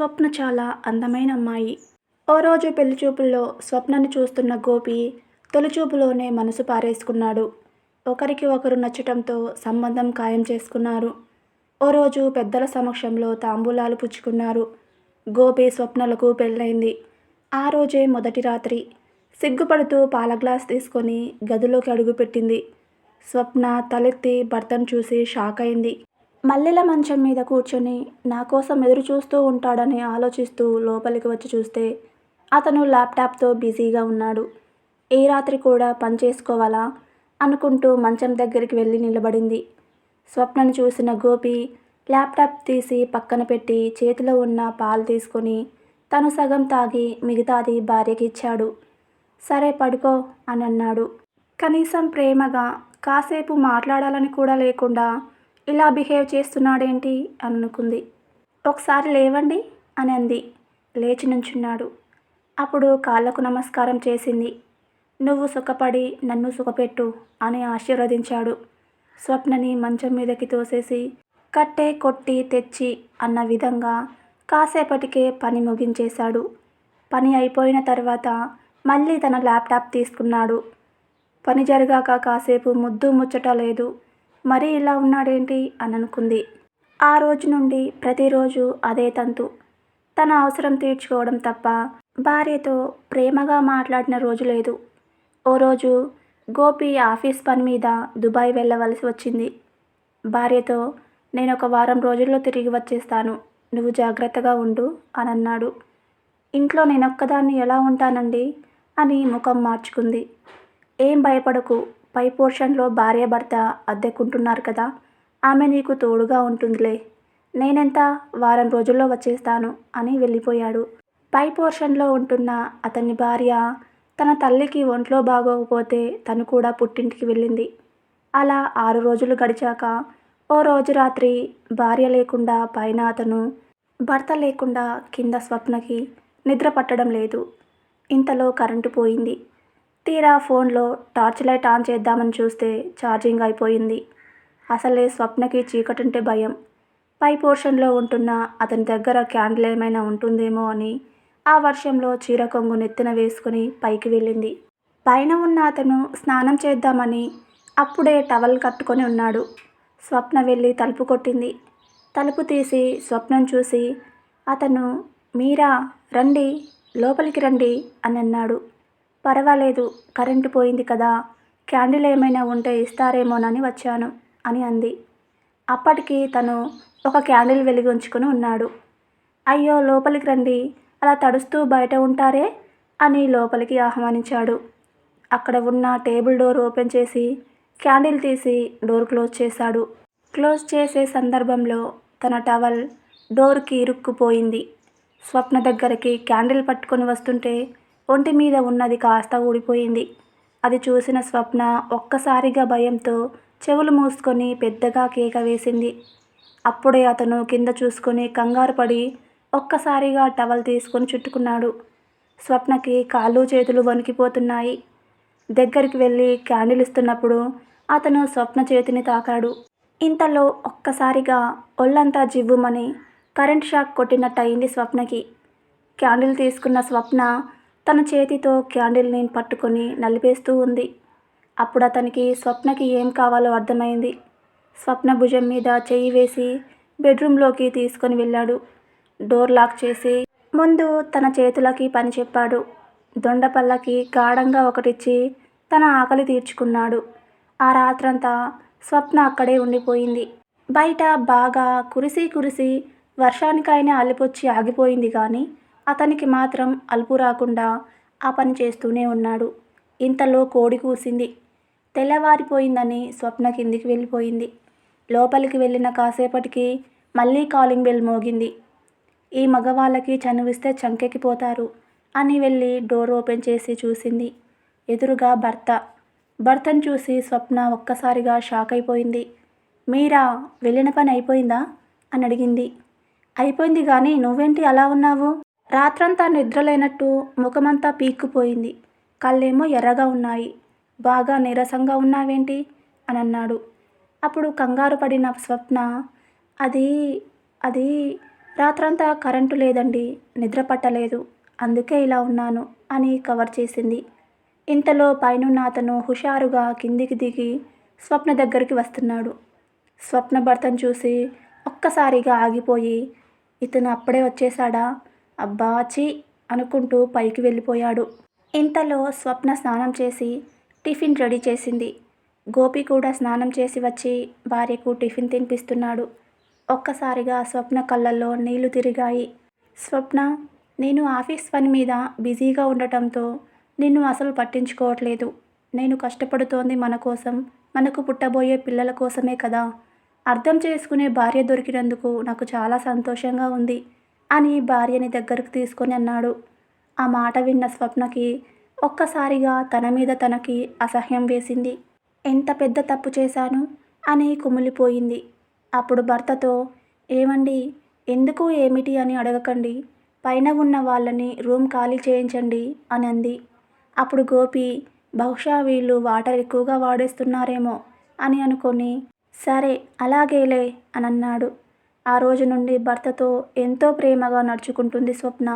స్వప్న చాలా అందమైన అమ్మాయి. ఓ రోజు పెళ్ళి చూపుల్లో స్వప్నని చూస్తున్న గోపి తొలిచూపులోనే మనసు పారేసుకున్నాడు. ఒకరికి ఒకరు నచ్చటంతో సంబంధం ఖాయం చేసుకున్నారు. ఓ రోజు పెద్దల సమక్షంలో తాంబూలాలు పుచ్చుకున్నారు. గోపి స్వప్నలకు పెళ్ళైంది. ఆ రోజే మొదటి రాత్రి. సిగ్గుపడుతూ పాల గ్లాస్ తీసుకొని గదిలోకి అడుగుపెట్టింది. స్వప్న తలెత్తి భర్తను చూసి షాక్ అయింది మల్లెల మంచం మీద కూర్చొని నా కోసం ఎదురు చూస్తూ ఉంటాడని ఆలోచిస్తూ లోపలికి వచ్చి చూస్తే అతను ల్యాప్టాప్తో బిజీగా ఉన్నాడు. ఏ రాత్రి కూడా పని చేసుకోవాలా అనుకుంటూ మంచం దగ్గరికి వెళ్ళి నిలబడింది. స్వప్నను చూసిన గోపి ల్యాప్టాప్ తీసి పక్కన పెట్టి చేతిలో ఉన్న పాలు తీసుకొని తను సగం తాగి మిగతాది భార్యకి ఇచ్చాడు. సరే పడుకో అని అన్నాడు. కనీసం ప్రేమగా కాసేపు మాట్లాడాలని కూడా లేకుండా ఇలా బిహేవ్ చేస్తున్నాడేంటి? అని అనుకుంది. ఒకసారి లేవండి అని అంది. లేచి నుంచున్నాడు. అప్పుడు కాళ్ళకు నమస్కారం చేసింది. నువ్వు సుఖపడి నన్ను సుఖపెట్టు అని ఆశీర్వదించాడు. స్వప్నని మంచం మీదకి తోసేసి కట్టే కొట్టి తెచ్చి అన్న విధంగా కాసేపటికే పని ముగించేశాడు. పని అయిపోయిన తర్వాత మళ్ళీ తన ల్యాప్టాప్ తీసుకున్నాడు. పని జరిగాక కాసేపు ముద్దు ముచ్చట లేదు. మరీ ఇలా ఉన్నాడేంటి? అని అనుకుంది ఆ రోజు నుండి ప్రతిరోజు అదే తంతు. తన అవసరం తీర్చుకోవడం తప్ప భార్యతో ప్రేమగా మాట్లాడిన రోజు లేదు. ఓ రోజు గోపి ఆఫీస్ పని మీద దుబాయ్ వెళ్ళవలసి వచ్చింది. భార్యతో నేను ఒక వారం రోజుల్లో తిరిగి వచ్చేస్తాను. నువ్వు జాగ్రత్తగా ఉండు అని అన్నాడు ఇంట్లో నేనొక్కదాన్ని ఎలా ఉంటానండి? అని ముఖం మార్చుకుంది. ఏం భయపడకు పై పోర్షన్లో భార్య భర్త అద్దెకుంటున్నారు కదా ఆమె నీకు తోడుగా ఉంటుందిలే. నేనెంత వారం రోజుల్లో వచ్చేస్తాను అని వెళ్ళిపోయాడు. పై పోర్షన్లో ఉంటున్న అతని భార్య తన తల్లికి ఒంట్లో బాగోకపోతే తను కూడా పుట్టింటికి వెళ్ళింది. అలా ఆరు రోజులు గడిచాక ఓ రోజు రాత్రి భార్య లేకుండా పైన అతను భర్త లేకుండా కింద స్వప్నకి నిద్ర పట్టడం లేదు. ఇంతలో కరెంటు పోయింది. తీరా ఫోన్లో టార్చ్ లైట్ ఆన్ చేద్దామని చూస్తే ఛార్జింగ్ అయిపోయింది. అసలే స్వప్నకి చీకటంటే భయం. పై పోర్షన్లో ఉంటున్న అతని దగ్గర క్యాండిల్ ఏమైనా ఉంటుందేమో అని ఆ వర్షంలో చీర కొంగు నెత్తిన వేసుకుని పైకి వెళ్ళింది. పైన ఉన్న అతను స్నానం చేద్దామని అప్పుడే టవల్ కట్టుకొని ఉన్నాడు. స్వప్న వెళ్ళి తలుపు కొట్టింది. తలుపు తీసి స్వప్నం చూసి అతను మీరా రండి లోపలికి రండి అని అన్నాడు. పర్వాలేదు కరెంటు పోయింది కదా క్యాండిల్ ఏమైనా ఉంటే ఇస్తారేమోనని వచ్చాను అని అంది. అప్పటికి తను ఒక క్యాండిల్ వెలిగించుకుని ఉన్నాడు. అయ్యో లోపలికి రండి అలా తడుస్తూ బయట ఉంటారే అని లోపలికి ఆహ్వానించాడు. అక్కడ ఉన్న టేబుల్ డోర్ ఓపెన్ చేసి క్యాండిల్ తీసి డోర్ క్లోజ్ చేశాడు. క్లోజ్ చేసే సందర్భంలో తన టవల్ డోర్కి ఇరుక్కుపోయింది. స్వప్న దగ్గరికి క్యాండిల్ పట్టుకొని వస్తుంటే ఒంటి మీద ఉన్నది కాస్త ఊడిపోయింది. అది చూసిన స్వప్న ఒక్కసారిగా భయంతో చెవులు మూసుకొని పెద్దగా కేక వేసింది. అప్పుడే అతను కింద చూసుకొని కంగారు పడి ఒక్కసారిగా టవల్ తీసుకొని చుట్టుకున్నాడు. స్వప్నకి కాళ్ళు చేతులు వణికిపోతున్నాయి. దగ్గరికి వెళ్ళి క్యాండిల్ ఇస్తున్నప్పుడు అతను స్వప్న చేతిని తాకాడు. ఇంతలో ఒక్కసారిగా ఒళ్ళంతా జివ్వుమని కరెంట్ షాక్ కొట్టినట్టు అయింది స్వప్నకి. క్యాండిల్ తీసుకున్న స్వప్న తన చేతితో క్యాండిల్ని పట్టుకొని నలిపేస్తూ ఉంది. అప్పుడు అతనికి స్వప్నకి ఏం కావాలో అర్థమైంది. స్వప్న భుజం మీద చెయ్యి వేసి బెడ్రూమ్లోకి తీసుకొని వెళ్ళాడు. డోర్ లాక్ చేసి ముందు తన చేతులకి పని చెప్పాడు. దొండపల్లకి గాఢంగా ఒకటిచ్చి తన ఆకలి తీర్చుకున్నాడు. ఆ రాత్రంతా స్వప్న అక్కడే ఉండిపోయింది. బయట బాగా కురిసి కురిసి వర్షానికైనా అలిపొచ్చి ఆగిపోయింది కానీ అతనికి మాత్రం అలుపు రాకుండా ఆ పని చేస్తూనే ఉన్నాడు. ఇంతలో కోడి కూసింది. తెల్లవారిపోయిందని స్వప్న కిందికి వెళ్ళిపోయింది. లోపలికి వెళ్ళిన కాసేపటికి మళ్ళీ కాలింగ్ బెల్ మోగింది. ఈ మగవాళ్ళకి చనువిస్తే చంకెక్కిపోతారు అని వెళ్ళి డోర్ ఓపెన్ చేసి చూసింది. ఎదురుగా భర్త. భర్తను చూసి స్వప్న ఒక్కసారిగా షాక్ అయిపోయింది. మీరా వెళ్ళిన పని అయిపోయిందా? అని అడిగింది. అయిపోయింది కానీ నువ్వేంటి అలా ఉన్నావు? రాత్రంతా నిద్రలేనట్టు ముఖమంతా పీక్కుపోయింది. కళ్ళేమో ఎర్రగా ఉన్నాయి. బాగా నీరసంగా ఉన్నావేంటి? అని అన్నాడు అప్పుడు కంగారు పడిన స్వప్న అది అది రాత్రంతా కరెంటు లేదండి నిద్ర పట్టలేదు అందుకే ఇలా ఉన్నాను అని కవర్ చేసింది. ఇంతలో పైనున్న అతను హుషారుగా కిందికి దిగి స్వప్న దగ్గరికి వస్తున్నాడు. స్వప్న భర్తను చూసి ఒక్కసారిగా ఆగిపోయి ఇతను అప్పుడే వచ్చేసాడా అబ్బా చీ అనుకుంటూ పైకి వెళ్ళిపోయాడు. ఇంతలో స్వప్న స్నానం చేసి టిఫిన్ రెడీ చేసింది. గోపి కూడా స్నానం చేసి వచ్చి భార్యకు టిఫిన్ తినిపిస్తున్నాడు. ఒక్కసారిగా స్వప్న కళ్ళల్లో నీళ్ళు తిరిగాయి. స్వప్న నేను ఆఫీస్ పని మీద బిజీగా ఉండటంతో నిన్ను అసలు పట్టించుకోవట్లేదు. నేను కష్టపడుతోంది మన కోసం మనకు పుట్టబోయే పిల్లల కోసమే కదా. అర్థం చేసుకునే భార్య దొరికినందుకు నాకు చాలా సంతోషంగా ఉంది. అని భార్యని దగ్గరకు తీసుకొని అన్నాడు. ఆ మాట విన్న స్వప్నకి ఒక్కసారిగా తన మీద తనకి అసహ్యం వేసింది. ఎంత పెద్ద తప్పు చేశాను? అని కుమిలిపోయింది. అప్పుడు భర్తతో ఏమండి ఎందుకు ఏమిటి అని అడగకండి. పైన ఉన్న వాళ్ళని రూమ్ ఖాళీ చేయించండి అని అంది. అప్పుడు గోపి బహుశా వీళ్ళు వాటర్ ఎక్కువగా వాడేస్తున్నారేమో అని అనుకొని సరే అలాగేలే అని అన్నాడు. ఆ రోజు నుండి భర్తతో ఎంతో ప్రేమగా నడుచుకుంటుంది స్వప్న.